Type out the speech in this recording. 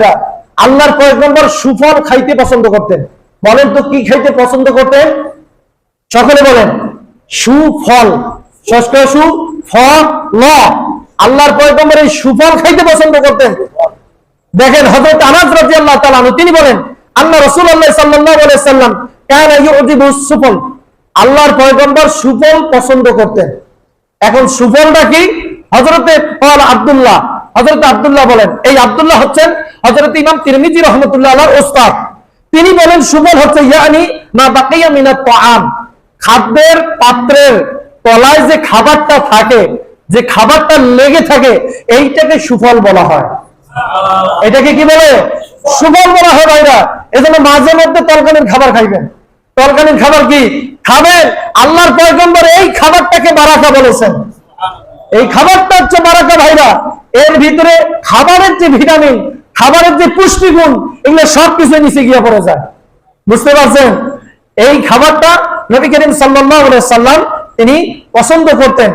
ভাইরা, আল্লাহর পয়গম্বর সুফল খাইতে পছন্দ করতেন। বলেন তো কি খাইতে পছন্দ করতেন? সকলে বলেন, সুফল। ষষ্ঠ সু ফল ল। আল্লাহর পয়গম্বর এই সুফল খাইতে পছন্দ করতেন। দেখেন হযরত আনাস রাদিয়াল্লাহু তাআলা আনহু, তিনি বলেন, আল্লাহ রাসূলুল্লাহ সাল্লাল্লাহু আলাইহি সাল্লাম কানা ইউজিবু সুফল। আল্লাহর পয়গম্বর সুফল পছন্দ করতেন। এখন সুফলটা কি? হযরতে পাল আব্দুল্লাহ। হযরত আব্দুল্লাহ বলেন, এই আব্দুল্লাহ হচ্ছেন হযরত ইমাম তিরমিজি রাহমাতুল্লাহ ওস্তাদ তিনি বলেন সুবল হচ্ছে ইয়ানি মা বাকিয়া মিনাত তাআম। খাদ্যের পাত্রের তলায় যে খাবারটা থাকে যে খাবারটা লেগে থাকে এইটাকে সুফল বলা হয়। এটাকে কি বলে? সুফল বলা হয় ভাইরা। এজন্য মাঝে মধ্যে তরকারির খাবার খাইবেন। তরকারির খাবার কি? খাবেন আল্লাহর পয়গম্বর এই খাবারটাকে বারাকা বলেছেন। এই খাবারটা হচ্ছে বারাকা ভাইরা। এর ভিতরে খাবারের যে ভিটামিন খাবারের যে পুষ্টিগুণ, এগুলো সব কিছু নিচে গিয়ে পড়ে যায়। বুঝতে পারছেন? এই খাবারটা নবী করিম সাল্লাহ সাল্লাম তিনি পছন্দ করতেন।